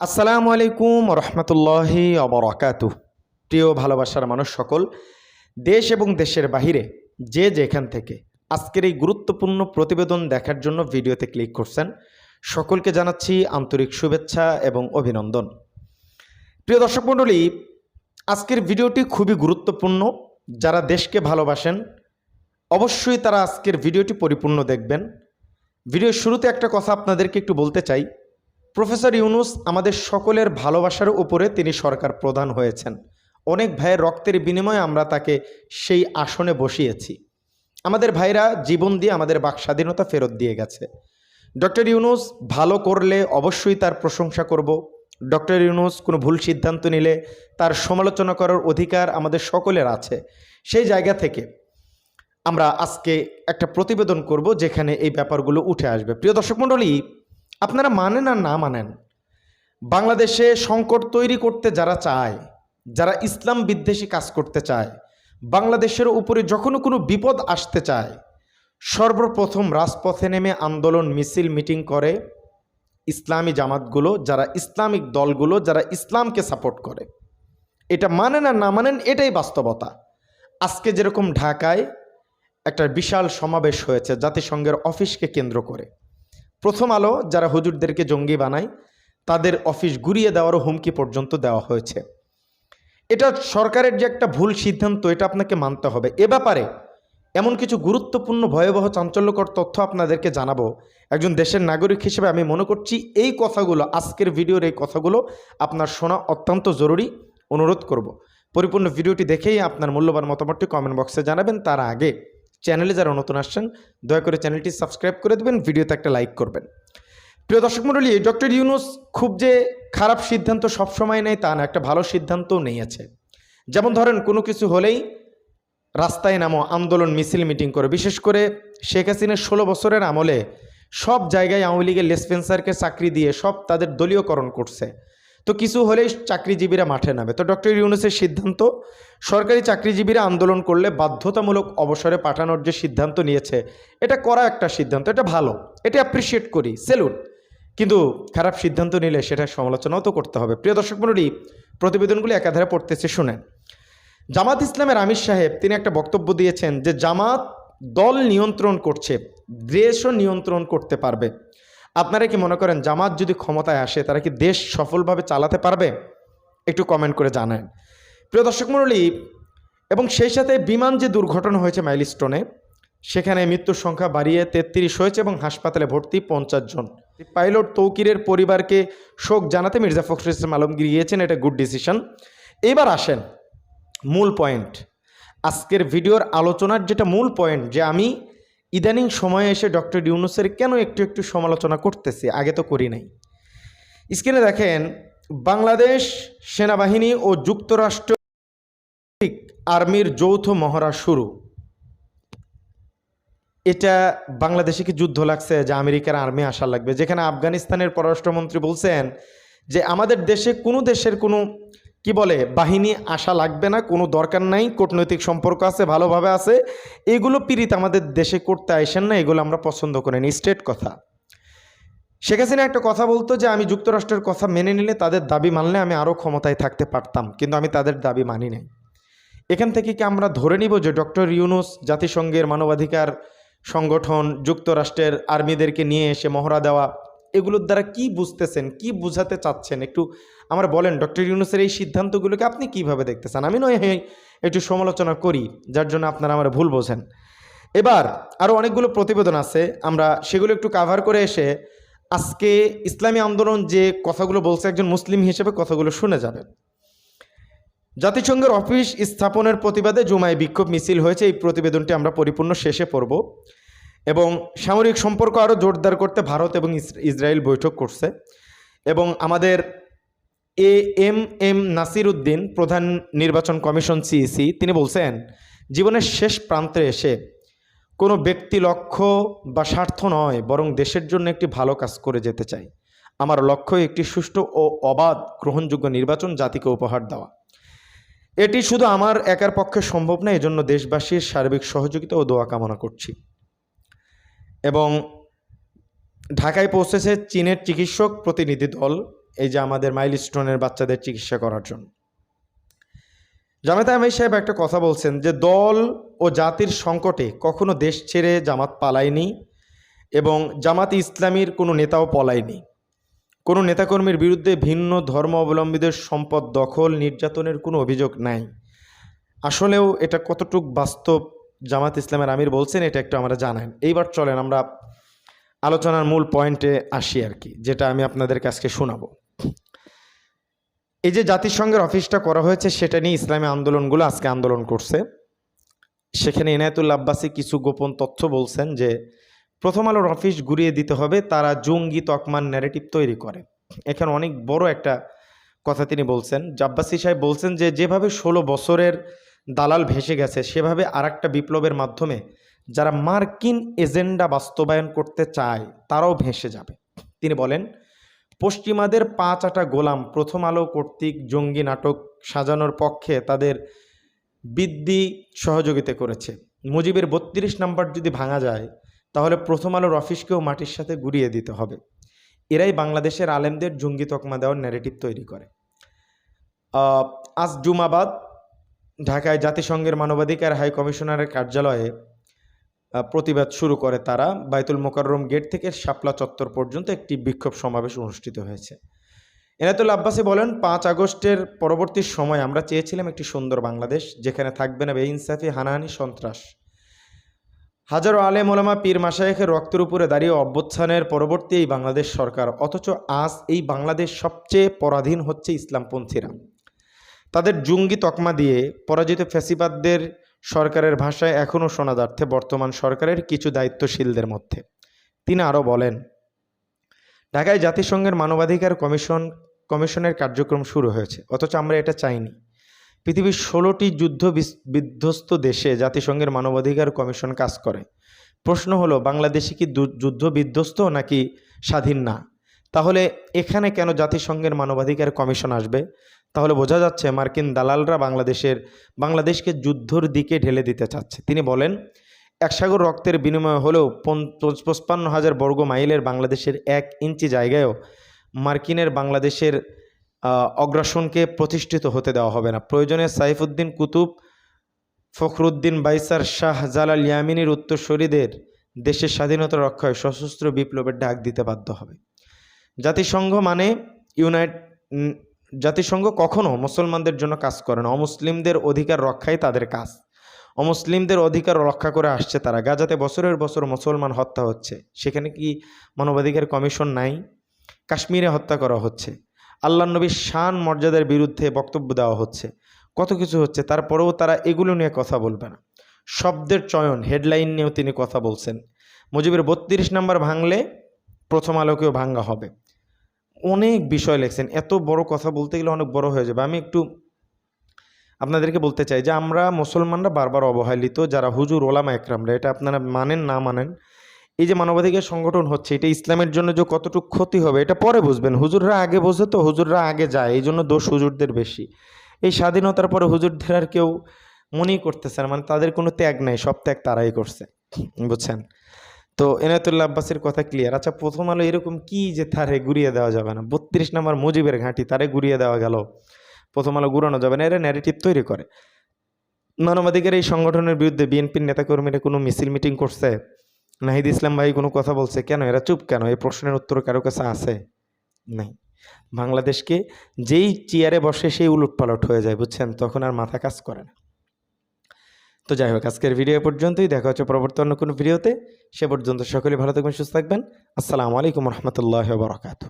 আসসালামু আলাইকুম রহমতুল্লাহি অবরাকাতু প্রিয় ভালোবাসার মানুষ সকল, দেশ এবং দেশের বাহিরে যে যেখান থেকে আজকের এই গুরুত্বপূর্ণ প্রতিবেদন দেখার জন্য ভিডিওতে ক্লিক করছেন, সকলকে জানাচ্ছি আন্তরিক শুভেচ্ছা এবং অভিনন্দন। প্রিয় দর্শক মণ্ডলী, আজকের ভিডিওটি খুবই গুরুত্বপূর্ণ। যারা দেশকে ভালোবাসেন, অবশ্যই তারা আজকের ভিডিওটি পরিপূর্ণ দেখবেন। ভিডিওর শুরুতে একটা কথা আপনাদেরকে একটু বলতে চাই। প্রফেসর ইউনুস আমাদের সকলের ভালোবাসার উপরে তিনি সরকার প্রধান হয়েছেন। অনেক ভাইয়ের রক্তের বিনিময়ে আমরা তাকে সেই আসনে বসিয়েছি। আমাদের ভাইরা জীবন দিয়ে আমাদের বাক স্বাধীনতা ফেরত দিয়ে গেছে। ডক্টর ইউনুস ভালো করলে অবশ্যই তার প্রশংসা করব। ডক্টর ইউনুস কোনো ভুল সিদ্ধান্ত নিলে তার সমালোচনা করার অধিকার আমাদের সকলের আছে। সেই জায়গা থেকে আমরা আজকে একটা প্রতিবেদন করব যেখানে এই ব্যাপারগুলো উঠে আসবে। প্রিয় দর্শক মণ্ডলী আপনারা মানেন আর না মানেন? বাংলাদেশে সংকট তৈরি করতে যারা চায়, যারা ইসলাম বিদ্বেষী কাজ করতে চায়, বাংলাদেশের উপরে যখনও কোনো বিপদ আসতে চায়, সর্বপ্রথম রাজপথে নেমে আন্দোলন, মিছিল, মিটিং করে ইসলামী জামাতগুলো, যারা ইসলামিক দলগুলো, যারা ইসলামকে সাপোর্ট করে। এটা মানেন আর না মানেন, এটাই বাস্তবতা। আজকে যেরকম ঢাকায় একটা বিশাল সমাবেশ হয়েছে, জাতিসংঘের অফিসকে কেন্দ্র করে। প্রথম আলো যারা হুজুরদেরকে জঙ্গি বানায়, তাদের অফিস গুড়িয়ে দেওয়ারও হুমকি পর্যন্ত দেওয়া হয়েছে। এটা সরকারের যে একটা ভুল সিদ্ধান্ত, এটা আপনাকে মানতে হবে। এ ব্যাপারে এমন কিছু গুরুত্বপূর্ণ, ভয়াবহ, চাঞ্চল্যকর তথ্য আপনাদেরকে জানাব। একজন দেশের নাগরিক হিসেবে আমি মনে করছি এই কথাগুলো, আজকের ভিডিওর এই কথাগুলো আপনার শোনা অত্যন্ত জরুরি। অনুরোধ করব। পরিপূর্ণ ভিডিওটি দেখেই আপনার মূল্যবান মতামতটি কমেন্ট বক্সে জানাবেন। তার আগে চ্যানেলে যারা নতুন আসছেন, দয়া করে চ্যানেলটি সাবস্ক্রাইব করে দেবেন, ভিডিওতে একটা লাইক করবেন। প্রিয় দর্শক মণ্ডলী ডক্টর ইউনুস খুব যে খারাপ সিদ্ধান্ত সবসময় নেয় তা না, একটা ভালো সিদ্ধান্তও নিয়েছে যেমন ধরেন, কোনো কিছু হলেই রাস্তায় নামো, আন্দোলন, মিছিল, মিটিং করে। বিশেষ করে শেখ হাসিনার ষোলো বছরের আমলে সব জায়গায় আওয়ামী লীগের লেসপেন্সারকে চাকরি দিয়ে সব তাদের দলীয়করণ করছে। তো কিছু হলেই চাকরিজীবীরা মাঠে নামে। তো ডক্টর ইউনুসের সিদ্ধান্ত, সরকারি চাকরিজীবীরা আন্দোলন করলে বাধ্যতামূলক অবসরে পাঠানোর যে সিদ্ধান্ত নিয়েছে, এটা করা একটা সিদ্ধান্ত, এটা ভালো, এটা অ্যাপ্রিসিয়েট করি, সেলুন। কিন্তু খারাপ সিদ্ধান্ত নিলে সেটা সমালোচনাও তো করতে হবে। প্রিয় দর্শক মণ্ডলী, প্রতিবেদনগুলি একাধারে পড়তেছে, শুনেন। জামাত ইসলামের আমির সাহেব, তিনি একটা বক্তব্য দিয়েছেন যে জামাত দল নিয়ন্ত্রণ করছে, দেশও নিয়ন্ত্রণ করতে পারবে। আপনারা কি মনে করেন জামাত যদি ক্ষমতায় আসে, তারা কি দেশ সফলভাবে চালাতে পারবে? একটু কমেন্ট করে জানান। প্রিয় দর্শক মণ্ডলী, এবং সেই সাথে বিমান যে দুর্ঘটনা হয়েছে মাইলস্টোনে, সেখানে মৃত্যুর সংখ্যা বাড়িয়ে তেত্রিশ হয়েছে এবং হাসপাতালে ভর্তি পঞ্চাশ জন। পাইলট তৌকিরের পরিবারকে শোক জানাতে মির্জা ফখরুল ইসলাম আলমগীর গিয়েছেন, এটা গুড ডিসিশন এবার আসেন মূল পয়েন্ট আজকের ভিডিওর আলোচনার যেটা মূল পয়েন্ট যে আমি ইদানিং সময়ে এসে ডক্টর ইউনুসের কেন একটু একটু সমালোচনা করতেছি? আগে তো করি নাই। স্ক্রিনে দেখেন, বাংলাদেশ সেনাবাহিনী ও যুক্তরাষ্ট্র আর্মির যৌথ মহড়া শুরু। এটা বাংলাদেশে কি যুদ্ধ লাগছে যে আমেরিকার আর্মি আসা লাগবে? যেখানে আফগানিস্তানের পররাষ্ট্রমন্ত্রী বলছেন যে, আমাদের দেশে কোনো দেশের কোনো কি বলে, বাহিনী আসা লাগবে না, কোনো দরকার নাই, কূটনৈতিক সম্পর্ক আছে, ভালোভাবে আছে। এগুলো পীড়িত আমাদের দেশে করতে আইসেন না, এগুলো আমরা পছন্দ করি না, স্টেট কথা। শেখ হাসিনা একটা কথা বলতো যে, আমি যুক্তরাষ্ট্রের কথা মেনে নিলে তাদের দাবি মানলে আমি আরও ক্ষমতায় থাকতে পারতাম, কিন্তু আমি তাদের দাবি মানি নাই। এখান থেকে কি আমরা ধরে নিব যে, ডক্টর ইউনুস জাতিসংঘের মানবাধিকার সংগঠন যুক্তরাষ্ট্রের আর্মিদেরকে নিয়ে এসে মহড়া দেওয়া এগুলোর দ্বারা কি বুঝতেছেন, কি বুঝাতে চাচ্ছেন? একটু আমার বলেন, ডক্টর ইউনুসের এই সিদ্ধান্তগুলোকে আপনি কীভাবে দেখতেছেন? আমি নয়, হয়, একটু সমালোচনা করি, যার জন্য আপনারা আমার ভুল বোঝেন। এবার আরও অনেকগুলো প্রতিবেদন আছে, আমরা সেগুলো একটু কাভার করে এসে আজকে ইসলামী আন্দোলন যে কথাগুলো বলছে, একজন মুসলিম হিসেবে কথাগুলো শুনে যাবেন। জাতিসংঘের অফিস স্থাপনের প্রতিবাদে জুমায় বিক্ষোভ মিছিল হয়েছে, এই প্রতিবেদনটি আমরা পরিপূর্ণ শেষে পড়ব। এবং সামরিক সম্পর্ক আরও জোরদার করতে ভারত এবং ইসরায়েল বৈঠক করছে। এবং আমাদের A M M Nasir Uddin প্রধান নির্বাচন কমিশন সিইসি তিনি বলছেন, জীবনের শেষ প্রান্তে এসে কোনো ব্যক্তি লক্ষ্য বা স্বার্থ নয়, বরং দেশের জন্য একটি ভালো কাজ করে যেতে চাই। আমার লক্ষ্য একটি সুষ্ঠু ও অবাধ গ্রহণযোগ্য নির্বাচন জাতিকে উপহার দেওয়া। এটি শুধু আমার একার পক্ষে সম্ভব না, এজন্য দেশবাসীর সার্বিক সহযোগিতা ও দোয়া কামনা করছি। ঢাকায় পৌঁছেছে চীনের চিকিৎসক প্রতিনিধি দল, এই যে আমাদের মাইলস্টোনের বাচ্চাদের চিকিৎসা করার জন্য। জামাতে আমির সাহেব একটা কথা বলছেন যে, দল ও জাতির সংকটে কখনো দেশ ছেড়ে জামাত পালায়নি এবং জামাত ইসলামীর কোনো নেতাও পলায়নি। কোনো নেতাকর্মীর বিরুদ্ধে ভিন্ন ধর্ম অবলম্বীদের সম্পদ দখল নির্যাতনের কোনো অভিযোগ নাই। আসলেও এটা কতটুক বাস্তব জামাত ইসলামের আমির বলছেন, এটা একটু আমরা জানান এইবার চলেন আমরা আলোচনার মূল পয়েন্টে আসি আর কি, যেটা আমি আপনাদের কাছকে শোনাবো। এই যে জাতিসংঘের অফিসটা করা হয়েছে, সেটা নিয়ে ইসলামী আন্দোলনগুলো আজকে আন্দোলন করছে। সেখানে ইনায়তুল্লা আব্বাসী কিছু গোপন তথ্য বলছেন যে, প্রথম আলোর অফিস ঘুরিয়ে দিতে হবে, তারা জঙ্গি তকমান ন্যারেটিভ তৈরি করে। এখানে অনেক বড় একটা কথা তিনি বলছেন। জাব্বাসি সাহেব বলছেন যে, যেভাবে ষোলো বছরের দালাল ভেসে গেছে। সেভাবে আর বিপ্লবের মাধ্যমে যারা মার্কিন এজেন্ডা বাস্তবায়ন করতে চায়, তারাও ভেসে যাবে। তিনি বলেন, পশ্চিমাদের পাঁচ আটা গোলাম প্রথম আলো কর্তৃক জঙ্গি নাটক সাজানোর পক্ষে তাদের বৃদ্ধি সহযোগিতা করেছে। মুজিবের বত্রিশ নাম্বার যদি ভাঙা যায়, তাহলে প্রথম আলোর অফিসকেও মাটির সাথে গুড়িয়ে দিতে হবে। এরাই বাংলাদেশের আলেমদের জঙ্গি তকমা দেওয়ার ন্যারেটিভ তৈরি করে। আজ জুমাবাদ ঢাকায় জাতিসংঘের মানবাধিকার হাই কমিশনারের কার্যালয়ে প্রতিবাদ শুরু করে তারা। বাইতুল মোকাররম গেট থেকে শাপলা চত্বর পর্যন্ত একটি বিক্ষোভ সমাবেশ অনুষ্ঠিত হয়েছে। এনাতুল আব্বাসী বলেন, পাঁচ আগস্টের পরবর্তী সময় আমরা চেয়েছিলাম একটি সুন্দর বাংলাদেশ, যেখানে থাকবে না বেইনসাফি, হানাহানি, সন্ত্রাস। হাজারো আলেম ওলামা পীর মাসায়েখের রক্তের উপরে দাঁড়িয়ে অভ্যুত্থানের পরবর্তী এই বাংলাদেশ সরকার, অথচ আজ এই বাংলাদেশ সবচেয়ে পরাধীন হচ্ছে ইসলামপন্থীরা। তাদের জঙ্গি তকমা দিয়ে পরাজিত ফ্যাসিবাদদের সরকারের ভাষায় এখনও শোনা যাচ্ছে বর্তমান সরকারের কিছু দায়িত্বশীলদের মধ্যে। তিনি আরও বলেন, ঢাকায় জাতিসংঘের মানবাধিকার কমিশন, কমিশনের কার্যক্রম শুরু হয়েছে, অথচ আমরা এটা চাইনি। পৃথিবীর ষোলোটি যুদ্ধ বিস- বিধ্বস্ত দেশে জাতিসংঘের মানবাধিকার কমিশন কাজ করে। প্রশ্ন হলো, বাংলাদেশে কি যুদ্ধ বিধ্বস্ত নাকি স্বাধীন না? তাহলে এখানে কেন জাতিসংঘের মানবাধিকার কমিশন আসবে? তাহলে বোঝা যাচ্ছে মার্কিন দালালরা বাংলাদেশের, বাংলাদেশকে যুদ্ধর দিকে ঢেলে দিতে চাচ্ছে। তিনি বলেন একসাগর রক্তের বিনিময় হলেও পঁচপান্ন হাজার বর্গ মাইলের বাংলাদেশের এক ইঞ্চি জায়গায়ও মার্কিনের বাংলাদেশের অগ্রাসনকে প্রতিষ্ঠিত হতে দেওয়া হবে না। প্রয়োজনে সাইফুদ্দিন কুতুব, ফখরুদ্দিন বাইসার, শাহ জালাল ইয়ামিনীর উত্তরসূরিদের দেশের স্বাধীনতা রক্ষায় সশস্ত্র বিপ্লবের ডাক দিতে বাধ্য হবে। জাতিসংঘ মানে ইউনাইট জাতিসংঘ কখনো মুসলমানদের জন্য কাজ করে না। অমুসলিমদের অধিকার রক্ষাই তাদের কাজ। অমুসলিমদের অধিকার রক্ষা করে আসছে তারা। গাজাতে বছরের বছর মুসলমান হত্যা হচ্ছে। সেখানে কি মানবাধিকার কমিশন নাই? কাশ্মীরে হত্যা করা হচ্ছে। আল্লাহ নবীর শান মর্যাদার বিরুদ্ধে বক্তব্য দেওয়া হচ্ছে। কত কিছু হচ্ছে, তারপরেও তারা এগুলো নিয়ে কথা বলবে না। শব্দের চয়ন, হেডলাইন নিয়েও তিনি কথা বলছেন। মুজিবের বত্রিশ নাম্বার ভাঙলে প্রথম আলোকেও ভাঙ্গা হবে। অনেক বিষয় লেখছেন। এত বড় কথা বলতে গেলে অনেক বড় হয়ে যাবে। আমি একটু আপনাদেরকে বলতে চাই যে, আমরা মুসলমানরা বারবার অবহেলিত, যারা হুজুর, ওলামা একরামরা। এটা আপনারা মানেন, না মানেন? এই যে মানবাধিকার সংগঠন হচ্ছে, এটা ইসলামের জন্য যে কতটুকু ক্ষতি হবে, এটা পরে বুঝবেন। হুজুররা আগে বোঝে তো, হুজুররা আগে যায়। এই জন্য দোষ হুজুরদের বেশি। এই স্বাধীনতার পরে হুজুরদের আর কেউ মনেই করতেছে না। মানে তাদের কোনো ত্যাগ নাই, সব ত্যাগ তারাই করছে। বুঝছেন? তো এনায়তুল্লাহ আব্বাসের কথা ক্লিয়ার আচ্ছা প্রথম আলো এরকম কি যে তারে ঘুরিয়ে দেওয়া যাবে না? বত্রিশ নম্বর মুজিবের ঘাঁটি তারে ঘুরিয়ে দেওয়া গেল। প্রথম আলো ঘুরানো যাবে না, এরা ন্যারেটিভ তৈরি করে। মানবাধিকার এই সংগঠনের বিরুদ্ধে বিএনপির নেতাকর্মীরা কোনো মিছিল মিটিং করছে? নাহিদ ইসলাম ভাই কোনো কথা বলছে? কেন? এরা চুপ কেন? এই প্রশ্নের উত্তর কারও কাছে আছে? নাই। বাংলাদেশকে যেই চেয়ারে বসে সেই উলট পালট হয়ে যায়, বুঝছেন? তখন আর মাথা কাজ করে না। তো যাই হোক, আজকের ভিডিও পর্যন্তই। দেখা হচ্ছে পরবর্তী অন্য কোনো ভিডিওতে সে পর্যন্ত সকলে ভালো থাকবেন, সুস্থ থাকবেন। আসসালামু আলাইকুম রহমতুল্লাহ বরকাত